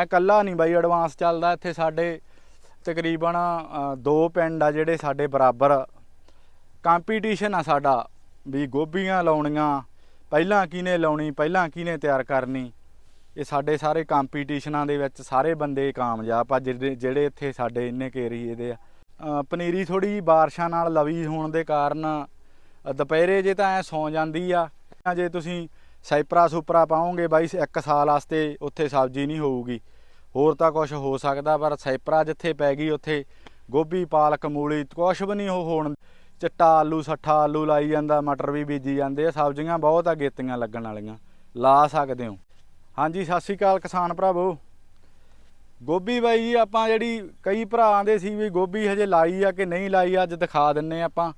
ਮੈਂ ਕੱਲਾ ਨਹੀਂ ਬਾਈ ਐਡਵਾਂਸ ਚੱਲਦਾ ਇੱਥੇ ਸਾਡੇ ਤਕਰੀਬਨ ਦੋ ਪਿੰਡ ਆ ਜਿਹੜੇ ਸਾਡੇ ਬਰਾਬਰ। ਕੰਪੀਟੀਸ਼ਨ ਆ ਸਾਡਾ ਵੀ ਗੋਭੀਆਂ ਲਾਉਣੀਆਂ ਪਹਿਲਾਂ ਕਿਹਨੇ ਲਾਉਣੀ ਪਹਿਲਾਂ ਕਿਹਨੇ ਤਿਆਰ ਕਰਨੀ। ਇਹ ਸਾਡੇ ਸਾਰੇ ਕੰਪੀਟੀਸ਼ਨਾਂ ਦੇ ਵਿੱਚ ਸਾਰੇ ਬੰਦੇ ਕਾਮਯਾਬ ਆ ਜਿਹੜੇ ਜਿਹੜੇ ਇੱਥੇ ਸਾਡੇ ਇੰਨੇ ਕੇ ਏਰੀਏ ਦੇ ਆ। ਅ, ਪਨੀਰੀ ਥੋੜੀ ਬਾਰਿਸ਼ਾਂ ਨਾਲ ਲਵੀ ਹੋਣ ਦੇ ਕਾਰਨ ਦੁਪਹਿਰੇ ਜੇ ਤਾਂ ਐ ਸੌ ਜਾਂਦੀ ਆ। ਜੇ ਤੁਸੀਂ ਸਾਈਪਰਾ ਸੁਪਰਾ ਪਾਓਗੇ ਬਾਈ ਇੱਕ ਸਾਲ ਵਾਸਤੇ ਉੱਥੇ ਸਬਜ਼ੀ ਨਹੀਂ ਹੋਊਗੀ। ਹੋਰ ਤਾਂ ਕੁਝ ਹੋ ਸਕਦਾ, ਪਰ ਸਾਈਪਰਾ ਜਿੱਥੇ ਪੈ ਗਈ ਉੱਥੇ ਗੋਭੀ, ਪਾਲਕ, ਮੂਲੀ ਕੁਝ ਵੀ ਨਹੀਂ ਉਹ ਹੋਣ। ਚਿੱਟਾ ਆਲੂ, ਸੱਠਾ ਆਲੂ ਲਾਈ ਜਾਂਦਾ, ਮਟਰ ਵੀ ਬੀਜੀ ਜਾਂਦੇ ਆ, ਸਬਜ਼ੀਆਂ ਬਹੁਤ ਆ ਗੇਤੀਆਂ ਲੱਗਣ ਵਾਲੀਆਂ, ਲਾ ਸਕਦੇ ਹੋ। ਹਾਂਜੀ, ਸਤਿ ਸ਼੍ਰੀ ਅਕਾਲ ਕਿਸਾਨ ਭਰਾਵੋ। ਗੋਭੀ ਬਾਈ ਜੀ, ਆਪਾਂ ਜਿਹੜੀ ਕਈ ਭਰਾ ਆਂਦੇ ਸੀ ਵੀ ਗੋਭੀ ਹਜੇ ਲਾਈ ਆ ਕਿ ਨਹੀਂ ਲਾਈ, ਅੱਜ ਦਿਖਾ ਦਿੰਨੇ ਆਪਾਂ।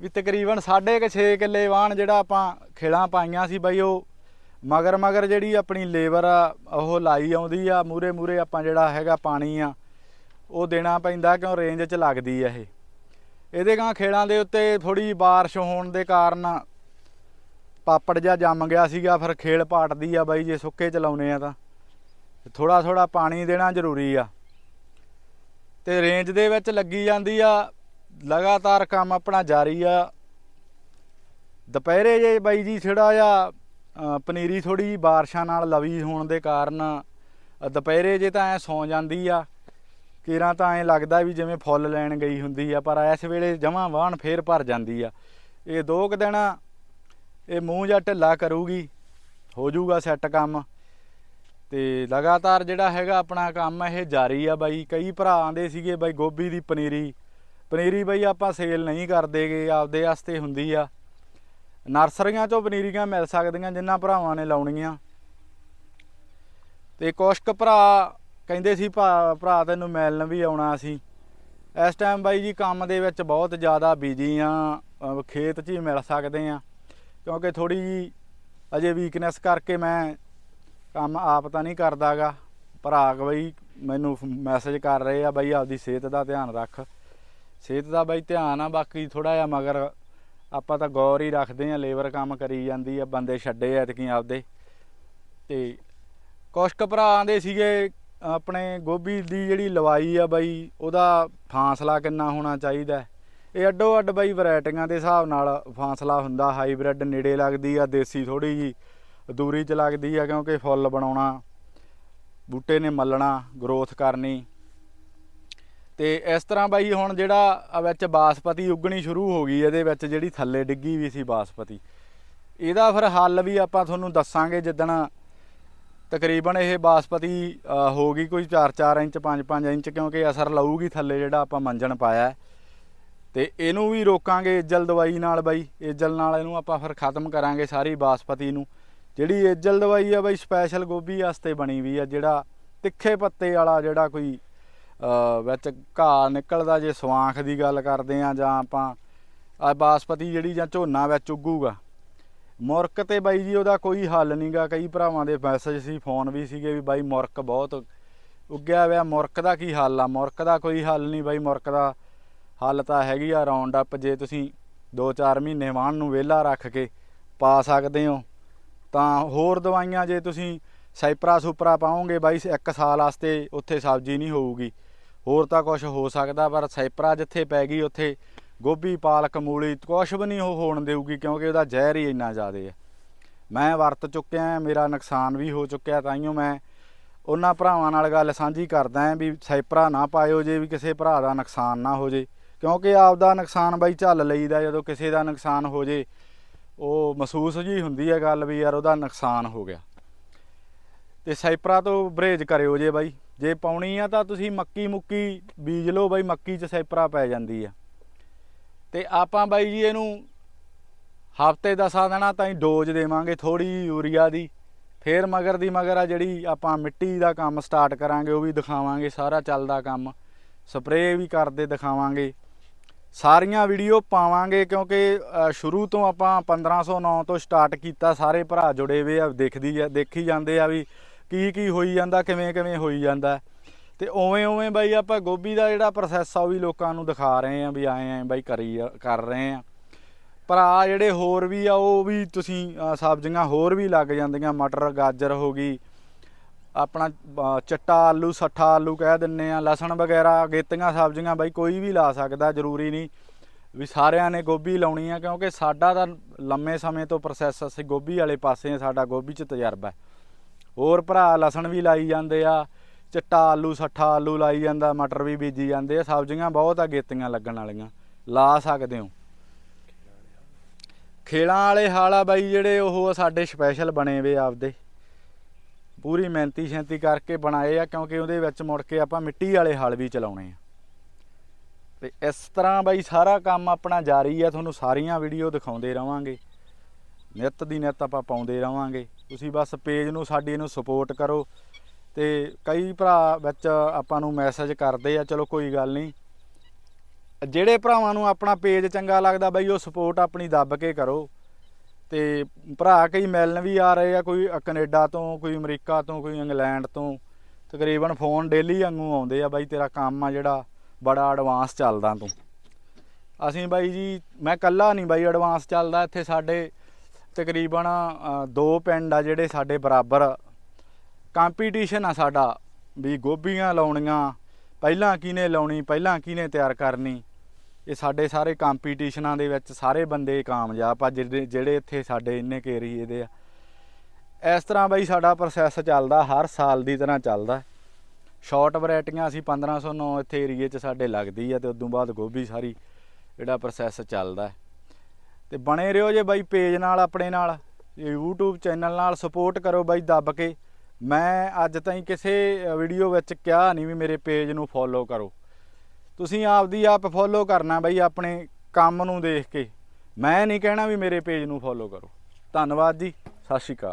ਵੀ ਤਕਰੀਬਨ 6.5 ਕਿੱਲੇ ਵਾਹਣ ਜਿਹੜਾ ਆਪਾਂ ਖੇਲਾਂ ਪਾਈਆਂ ਸੀ ਬਾਈ, ਉਹ ਮਗਰ ਮਗਰ ਜਿਹੜੀ ਆਪਣੀ ਲੇਬਰ ਆ, ਉਹ ਲਾਈ ਆਉਂਦੀ ਆ ਮੂਰੇ ਮੂਰੇ ਆਪਾਂ ਜਿਹੜਾ ਹੈਗਾ ਪਾਣੀ ਆ, ਉਹ ਦੇਣਾ ਪੈਂਦਾ ਕਿਉਂ ਰੇਂਜ 'ਚ ਲੱਗਦੀ ਆ ਇਹ। ਇਹਦੇ ਗਾਂ ਖੇਲਾਂ ਦੇ ਉੱਤੇ ਥੋੜੀ ਬਾਰਿਸ਼ ਹੋਣ ਦੇ ਕਾਰਨ ਪਾਪੜ ਜਿਹਾ ਜੰਮ ਗਿਆ ਸੀਗਾ, ਫਿਰ ਖੇਲ ਪਾਟਦੀ ਆ ਬਾਈ, ਜੇ ਸੁੱਕੇ ਚਲਾਉਨੇ ਆ ਤਾਂ। ਥੋੜਾ ਥੋੜਾ ਪਾਣੀ ਦੇਣਾ ਜ਼ਰੂਰੀ ਆ। ਤੇ ਰੇਂਜ ਦੇ ਵਿੱਚ ਲੱਗੀ ਜਾਂਦੀ ਆ, ਲਗਾਤਾਰ ਕੰਮ ਆਪਣਾ ਜਾਰੀ ਆ। ਦੁਪਹਿਰੇ ਜੇ ਬਾਈ ਜੀ ਥੋੜਾ ਜਿਹਾ ਪਨੀਰੀ ਥੋੜੀ ਜਿਹੀ ਬਾਰਿਸ਼ਾਂ ਨਾਲ ਲਵੀ ਹੋਣ ਦੇ ਕਾਰਨ ਦੁਪਹਿਰੇ ਜੇ ਤਾਂ ਐ ਸੌ ਜਾਂਦੀ ਆ, ਕਿਰਾਂ ਤਾਂ ਐ ਲੱਗਦਾ ਵੀ ਜਿਵੇਂ ਫੁੱਲ ਲੈਣ ਗਈ ਹੁੰਦੀ ਆ, ਪਰ ਇਸ ਵੇਲੇ ਜਮਾਂ ਵਾਹਣ ਫੇਰ ਭਰ ਜਾਂਦੀ ਆ। ਇਹ ਦੋ ਕੁ ਦਿਨ ਇਹ ਮੂੰਹ ਜਾਂ ਢਿੱਲਾ ਕਰੂਗੀ, ਹੋ ਜਾਊਗਾ ਸੈੱਟ ਕੰਮ। ਤੇ ਲਗਾਤਾਰ ਜਿਹੜਾ ਹੈਗਾ ਆਪਣਾ ਕੰਮ ਇਹ ਜਾਰੀ ਆ ਬਾਈ, ਕਈ ਭਰਾ ਆਂਦੇ ਸੀਗੇ ਬਾਈ ਗੋਭੀ ਦੀ ਪਨੀਰੀ ਪਨੀਰੀ ਬਾਈ ਆਪਾਂ ਸੇਲ ਨਹੀਂ ਕਰਦੇਗੇ ਆਪਦੇ ਵਾਸਤੇ ਹੁੰਦੀ ਆ। ਨਰਸਰੀਆਂ ਚੋਂ ਪਨੀਰੀਆਂ ਮਿਲ ਸਕਦੀਆਂ ਜਿਨ੍ਹਾਂ ਭਰਾਵਾਂ ਨੇ ਲਾਉਣੀਆਂ। ਤੇ ਕੁਛ ਭਰਾ ਕਹਿੰਦੇ ਸੀ, ਭਾ- ਭਰਾ ਤੈਨੂੰ ਮਿਲਣ ਵੀ ਆਉਣਾ ਸੀ। ਇਸ ਟਾਈਮ ਬਾਈ ਜੀ ਕੰਮ ਦੇ ਵਿੱਚ ਬਹੁਤ ਜ਼ਿਆਦਾ ਬਿਜ਼ੀ ਆ ਖੇਤ 'ਚ ਹੀ ਮਿਲ ਸਕਦੇ ਆ। ਕਿਉਂਕਿ ਥੋੜੀ ਜੀ ਅਜੇ ਵੀਕਨੈਸ ਕਰਕੇ ਮੈਂ ਕੰਮ ਆਪ ਤਾਂ ਨਹੀਂ ਕਰਦਾਗਾ। ਭਰਾ ਬਈ ਮੈਨੂੰ ਮੈਸੇਜ ਕਰ ਰਹੇ ਆ, ਬਾਈ ਆਪਦੀ ਸਿਹਤ ਦਾ ਧਿਆਨ ਰੱਖ। ਸਿਹਤ ਦਾ ਬਾਈ ਧਿਆਨ ਆ, ਬਾਕੀ ਥੋੜਾ ਜਿਹਾ ਮਗਰ ਆਪਾਂ ਤਾਂ ਗੌਰ ਹੀ ਰੱਖਦੇ ਆ ਲੇਬਰ ਕੰਮ ਕਰੀ ਜਾਂਦੀ ਆ, ਬੰਦੇ ਛੱਡੇ ਐਤਕੀ ਆਪਦੇ। ਤੇ ਕੁਸ਼ਕ ਭਰਾ ਆਂਦੇ ਸੀਗੇ, ਆਪਣੇ ਗੋਭੀ ਦੀ ਜਿਹੜੀ ਲਵਾਈ ਆ ਬਾਈ, ਉਹਦਾ ਫਾਸਲਾ ਕਿੰਨਾ ਹੋਣਾ ਚਾਹੀਦਾ ਇਹ ਅੱਡੋ ਅੱਡ ਬਾਈ ਵੈਰਾਈਟੀਆਂ ਦੇ ਹਿਸਾਬ ਨਾਲ ਫਾਸਲਾ ਹੁੰਦਾ, ਹਾਈਬ੍ਰਿਡ ਨੇੜੇ ਲੱਗਦੀ ਆ, ਦੇਸੀ ਥੋੜੀ ਜੀ ਦੂਰੀ 'ਚ ਲੱਗਦੀ ਆ, ਕਿਉਂਕਿ ਫੁੱਲ ਬਣਾਉਣਾ, ਬੂਟੇ ਨੇ ਮੱਲਣਾ, ਗਰੋਥ ਕਰਨੀ। ਤੇ ਇਸ ਤਰ੍ਹਾਂ ਬਾਈ ਹੁਣ ਜਿਹੜਾ ਵਿੱਚ ਬਾਸਪਤੀ ਉੱਗਣੀ ਸ਼ੁਰੂ ਹੋ ਗਈ, ਇਹਦੇ ਵਿੱਚ ਜਿਹੜੀ ਥੱਲੇ ਡਿੱਗੀ ਵੀ ਸੀ ਬਾਸਪਤੀ। ਇਹਦਾ ਫਿਰ ਹੱਲ ਵੀ ਆਪਾਂ ਤੁਹਾਨੂੰ ਦੱਸਾਂਗੇ ਜਿੱਦਣ ਤਕਰੀਬਨ ਇਹ ਬਾਸਪਤੀ ਹੋ ਗਈ ਕੋਈ 4-4 ਇੰਚ 5-5 ਇੰਚ, ਕਿਉਂਕਿ ਅਸਰ ਲਊਗੀ ਥੱਲੇ ਜਿਹੜਾ ਆਪਾਂ ਮੰਜਣ ਪਾਇਆ। ਹੈ। ਤੇ ਇਹਨੂੰ ਵੀ ਰੋਕਾਂਗੇ ਇਜਲ ਦਵਾਈ ਨਾਲ ਬਾਈ। ਇਜਲ ਨਾਲ ਇਹਨੂੰ ਆਪਾਂ ਫਿਰ ਖਤਮ ਕਰਾਂਗੇ ਸਾਰੀ ਬਾਸਪਤੀ ਨੂੰ। ਜਿਹੜੀ ਇਜਲ ਦਵਾਈ ਆ ਬਾਈ, ਸਪੈਸ਼ਲ ਗੋਭੀ ਵਾਸਤੇ ਬਣੀ ਵੀ ਆ, ਜਿਹੜਾ ਤਿੱਖੇ ਪੱਤੇ ਵਾਲਾ ਜਿਹੜਾ ਕੋਈ ਵਿੱਚ ਘਾਹ ਨਿਕਲਦਾ ਜੇ ਸਵਾਂਖ ਦੀ ਗੱਲ ਕਰਦੇ ਆ ਜਾਂ ਆਪਾਂ ਆ ਬਾਸਪਤੀ ਜਿਹੜੀ ਜਾਂ ਝੋਨਾ ਵਿੱਚ ਉੱਗੂਗਾ। ਮੁਰਕ ਤੇ ਬਾਈ ਜੀ ਉਹਦਾ ਕੋਈ ਹੱਲ ਨਹੀਂਗਾ ਕਈ ਭਰਾਵਾਂ ਦੇ ਮੈਸੇਜ ਸੀ ਫੋਨ ਵੀ ਸੀਗੇ ਵੀ ਬਾਈ ਮੁਰਕ ਬਹੁਤ ਉੱਗਿਆ ਹੋਇਆ। ਮੁਰਕ ਦਾ ਕੀ ਹੱਲ ਆ? ਮੁਰਕ ਦਾ ਕੋਈ ਹੱਲ ਨਹੀਂ ਬਾਈ। ਮੁਰਕ ਦਾ ਹੱਲ ਤਾਂ ਹੈਗੀ ਆ ਰਾਉਂਡ ਅਪ ਜੇ ਤੁਸੀਂ 2-4 ਮਹੀਨੇ ਵਾਹਣ ਨੂੰ ਵਿਹਲਾ ਰੱਖ ਕੇ ਪਾ ਸਕਦੇ ਹੋ, ਤਾਂ ਹੋਰ ਦਵਾਈਆਂ ਜੇ ਤੁਸੀਂ ਸਾਈਪਰਾ ਸੁਪਰਾ ਪਾਓਗੇ, ਬਾਈ ਇੱਕ ਸਾਲ ਵਾਸਤੇ ਉੱਥੇ ਸਬਜ਼ੀ ਨਹੀਂ ਹੋਊਗੀ। ਹੋਰ ਤਾਂ ਕੁਝ ਹੋ ਸਕਦਾ, ਪਰ ਸਾਈਪਰਾ ਜਿੱਥੇ ਪੈ ਗਈ ਉੱਥੇ ਗੋਭੀ, ਪਾਲਕ, ਮੂਲੀ, ਕੁਛ ਵੀ ਨਹੀਂ ਉਹ ਹੋਣ ਦੇਊਗੀ ਕਿਉਂਕਿ ਉਹਦਾ ਜ਼ਹਿਰ ਹੀ ਇੰਨਾ ਜ਼ਿਆਦਾ ਹੈ ਮੈਂ ਵਰਤ ਚੁੱਕਿਆ, ਮੇਰਾ ਨੁਕਸਾਨ ਵੀ ਹੋ ਚੁੱਕਿਆ ਤਾਈਓ ਮੈਂ ਉਹਨਾਂ ਭਰਾਵਾਂ ਨਾਲ ਗੱਲ ਸਾਂਝੀ ਕਰਦਾ ਹਾਂ ਵੀ ਸਾਈਪਰਾ ਨਾ ਪਾਇਓ ਜੇ ਵੀ ਕਿਸੇ ਭਰਾ ਦਾ ਨੁਕਸਾਨ ਨਾ ਹੋ ਜੇ। ਕਿਉਂਕਿ ਆਪਦਾ ਨੁਕਸਾਨ ਬਈ ਝੱਲ ਲਈਦਾ, ਜਦੋਂ ਕਿਸੇ ਦਾ ਨੁਕਸਾਨ ਹੋ ਜੇ, ਉਹ ਮਹਿਸੂਸ ਜੀ ਹੁੰਦੀ ਹੈ ਗੱਲ ਵੀ ਯਾਰ ਉਹਦਾ ਨੁਕਸਾਨ ਹੋ ਗਿਆ। ਤੇ ਸਾਈਪਰਾ ਤੋਂ ਬਰੇਜ ਕਰਿਓ ਜੇ ਬਾਈ। ਜੇ ਪਾਉਣੀ ਆ ਤਾਂ ਤੁਸੀਂ ਮੱਕੀ ਮੁੱਕੀ ਬੀਜ ਲਓ ਬਾਈ, ਮੱਕੀ 'ਚ ਸਾਈਪਰਾ ਪੈ ਜਾਂਦੀ ਆ। ਤੇ ਆਪਾਂ ਬਾਈ ਜੀ ਇਹਨੂੰ ਹਫ਼ਤੇ ਦਸਾਂ ਦਿਨਾਂ ਤਾਈਂ ਡੋਜ਼ ਦੇਵਾਂਗੇ ਥੋੜੀ ਯੂਰੀਆ ਦੀ। ਫੇਰ ਮਗਰ ਦੀ ਮਗਰ ਆ ਜਿਹੜੀ ਆਪਾਂ ਮਿੱਟੀ ਦਾ ਕੰਮ ਸਟਾਰਟ ਕਰਾਂਗੇ, ਉਹ ਵੀ ਦਿਖਾਵਾਂਗੇ, ਸਾਰਾ ਚੱਲਦਾ ਕੰਮ। ਸਪਰੇਅ ਵੀ ਕਰਦੇ ਦਿਖਾਵਾਂਗੇ। ਸਾਰੀਆਂ ਵੀਡੀਓ ਪਾਵਾਂਗੇ ਕਿਉਂਕਿ ਸ਼ੁਰੂ ਤੋਂ ਆਪਾਂ 1509 ਤੋਂ ਸਟਾਰਟ ਕੀਤਾ, ਸਾਰੇ ਭਰਾ ਜੁੜੇ ਹੋਏ ਆ, ਦੇਖਦੀ ਆ, ਦੇਖੀ ਜਾਂਦੇ ਆ ਵੀ ਕੀ ਕੀ ਹੋਈ ਜਾਂਦਾ ਕਿਵੇਂ ਕਿਵੇਂ ਹੋਈ ਜਾਂਦਾ। ਤੇ ਉਵੇਂ ਉਵੇਂ ਬਾਈ ਆਪਾਂ ਗੋਭੀ ਦਾ ਜਿਹੜਾ ਪ੍ਰੋਸੈਸ ਆ ਉਹ ਵੀ ਲੋਕਾਂ ਨੂੰ ਦਿਖਾ ਰਹੇ ਆ ਵੀ ਆਏ ਆ ਬਾਈ ਕਰੀ ਕਰ ਰਹੇ ਆ। ਭਰਾ ਜਿਹੜੇ ਹੋਰ ਵੀ ਆ ਉਹ ਵੀ ਤੁਸੀਂ ਸਬਜ਼ੀਆਂ ਹੋਰ ਵੀ ਲੱਗ ਜਾਂਦੀਆਂ ਮਟਰ ਗਾਜਰ ਹੋ ਗਈ। ਆਪਣਾ ਅ, ਚਿੱਟਾ ਆਲੂ ਸੱਠਾ ਆਲੂ ਕਹਿ ਦਿੰਨੇ ਆ ਲਸਣ ਵਗੈਰਾ ਗੇਤੀਆਂ ਸਬਜ਼ੀਆਂ ਬਾਈ ਕੋਈ ਵੀ ਲਾ ਸਕਦਾ ਜ਼ਰੂਰੀ ਨਹੀਂ ਵੀ ਸਾਰਿਆਂ ਨੇ ਗੋਭੀ ਲਾਉਣੀ ਆ ਕਿਉਂਕਿ ਸਾਡਾ ਤਾਂ ਲੰਮੇ ਸਮੇਂ ਤੋਂ ਪ੍ਰੋਸੈਸ ਅਸੀਂ ਗੋਭੀ ਵਾਲੇ ਪਾਸੇ ਸਾਡਾ ਗੋਭੀ 'ਚ ਤਜਰਬਾ ਹੈ। ਹੋਰ ਭਰਾ ਲਸਣ ਵੀ ਲਾਈ ਜਾਂਦੇ ਆ, ਚਿੱਟਾ ਆਲੂ, ਸੱਠਾ ਆਲੂ ਲਾਈ ਜਾਂਦਾ, ਮਟਰ ਵੀ ਬੀਜੀ ਜਾਂਦੇ ਆ, ਸਬਜ਼ੀਆਂ ਬਹੁਤ ਆ ਗੇਤੀਆਂ ਲੱਗਣ ਵਾਲੀਆਂ, ਲਾ ਸਕਦੇ ਹੋ। ਖੇਲਾਂ ਵਾਲੇ ਹਾਲ ਆ ਬਾਈ ਜਿਹੜੇ ਉਹ ਸਾਡੇ ਸਪੈਸ਼ਲ ਬਣੇ ਵੇ ਆਪਦੇ। ਪੂਰੀ ਮਿਹਨਤੀ ਸ਼ੈਂਤੀ ਕਰਕੇ ਬਣਾਏ ਆ, ਕਿਉਂਕਿ ਉਹਦੇ ਵਿੱਚ ਮੁੜ ਕੇ ਆਪਾਂ ਮਿੱਟੀ ਵਾਲੇ ਹਲ ਵੀ ਚਲਾਉਣੇ ਆ। ਤੇ ਇਸ ਤਰ੍ਹਾਂ ਬਾਈ ਸਾਰਾ ਕੰਮ ਆਪਣਾ ਜਾਰੀ ਆ, ਤੁਹਾਨੂੰ ਸਾਰੀਆਂ ਵੀਡੀਓ ਦਿਖਾਉਂਦੇ ਰਵਾਂਗੇ। ਨਿੱਤ ਦੀ ਨਿੱਤ ਆਪਾਂ ਪਾਉਂਦੇ ਰਵਾਂਗੇ। ਤੁਸੀਂ ਬਸ ਪੇਜ ਨੂੰ, ਸਾਡੀ ਨੂੰ ਸਪੋਰਟ ਕਰੋ ਤੇ ਕਈ ਭਰਾ ਵਿੱਚ ਆਪਾਂ ਨੂੰ ਮੈਸੇਜ ਕਰਦੇ ਆ, ਚਲੋ ਕੋਈ ਗੱਲ ਨਹੀਂ। ਜਿਹੜੇ ਭਰਾਵਾਂ ਨੂੰ ਆਪਣਾ ਪੇਜ ਚੰਗਾ ਲੱਗਦਾ ਬਈ, ਉਹ ਸਪੋਰਟ ਆਪਣੀ ਦੱਬ ਕੇ ਕਰੋ। ਤੇ ਭਰਾ ਕਈ ਮਿਲਣ ਵੀ ਆ ਰਹੇ ਆ, ਕੋਈ ਕੈਨੇਡਾ ਤੋਂ, ਕੋਈ ਅਮਰੀਕਾ ਤੋਂ, ਕੋਈ ਇੰਗਲੈਂਡ ਤੋਂ। ਤਕਰੀਬਨ ਫੋਨ ਡੇਲੀ ਵਾਂਗੂ ਆਉਂਦੇ ਆ ਬਾਈ, ਤੇਰਾ ਕੰਮ ਆ ਜਿਹੜਾ, ਬੜਾ ਐਡਵਾਂਸ ਚੱਲਦਾ ਤੂੰ। ਅਸੀਂ ਬਾਈ ਜੀ, ਮੈਂ ਕੱਲਾ ਨਹੀਂ ਬਾਈ ਐਡਵਾਂਸ ਚੱਲਦਾ ਇੱਥੇ ਸਾਡੇ ਤਕਰੀਬਨ ਦੋ ਪਿੰਡ ਆ ਜਿਹੜੇ ਸਾਡੇ ਬਰਾਬਰ। ਕੰਪੀਟੀਸ਼ਨ ਆ ਸਾਡਾ ਵੀ ਗੋਭੀਆਂ ਲਾਉਣੀਆਂ, ਪਹਿਲਾਂ ਕਿਹਨੇ ਲਾਉਣੀ, ਪਹਿਲਾਂ ਕਿਹਨੇ ਤਿਆਰ ਕਰਨੀ। ਇਹ ਸਾਡੇ ਸਾਰੇ ਕੰਪੀਟੀਸ਼ਨਾਂ ਦੇ ਵਿੱਚ ਸਾਰੇ ਬੰਦੇ ਕਾਮਯਾਬ ਆ, ਜਿਹੜੇ ਜਿਹੜੇ ਇੱਥੇ ਸਾਡੇ ਇੰਨੇ ਕੁ ਏਰੀਏ ਦੇ ਆ। ਇਸ ਤਰ੍ਹਾਂ ਬਈ ਸਾਡਾ ਪ੍ਰੋਸੈਸ ਚੱਲਦਾ, ਹਰ ਸਾਲ ਦੀ ਤਰ੍ਹਾਂ ਚੱਲਦਾ। ਸ਼ਾਰਟ ਵੈਰਾਈਟੀਆਂ ਅਸੀਂ 1509 ਇੱਥੇ ਏਰੀਏ 'ਚ ਸਾਡੇ ਲੱਗਦੀ ਆ ਤੇ ਉਦੋਂ ਬਾਅਦ ਗੋਭੀ ਸਾਰੀ ਜਿਹੜਾ ਪ੍ਰੋਸੈਸ ਚੱਲਦਾ। ਤੇ ਬਣੇ ਰਹੋ ਜੇ ਬਾਈ ਪੇਜ ਨਾਲ ਆਪਣੇ ਨਾਲ ਇਹ YouTube ਚੈਨਲ ਨਾਲ ਸਪੋਰਟ ਕਰੋ ਬਾਈ ਦੱਬ ਕੇ। ਮੈਂ ਅੱਜ ਤਾਈਂ ਕਿਸੇ ਵੀਡੀਓ ਵਿੱਚ ਕਿਹਾ ਨਹੀਂ ਵੀ ਮੇਰੇ ਪੇਜ ਨੂੰ ਫੋਲੋ ਕਰੋ। ਤੁਸੀਂ ਆਪਦੀ ਆਪ ਫੋਲੋ ਕਰਨਾ ਬਾਈ ਆਪਣੇ ਕੰਮ ਨੂੰ ਦੇਖ ਕੇ। ਮੈਂ ਨਹੀਂ ਕਹਿਣਾ ਵੀ ਮੇਰੇ ਪੇਜ ਨੂੰ ਫੋਲੋ ਕਰੋ। ਧੰਨਵਾਦ ਜੀ, ਸਤਿ ਸ਼੍ਰੀ ਅਕਾਲ।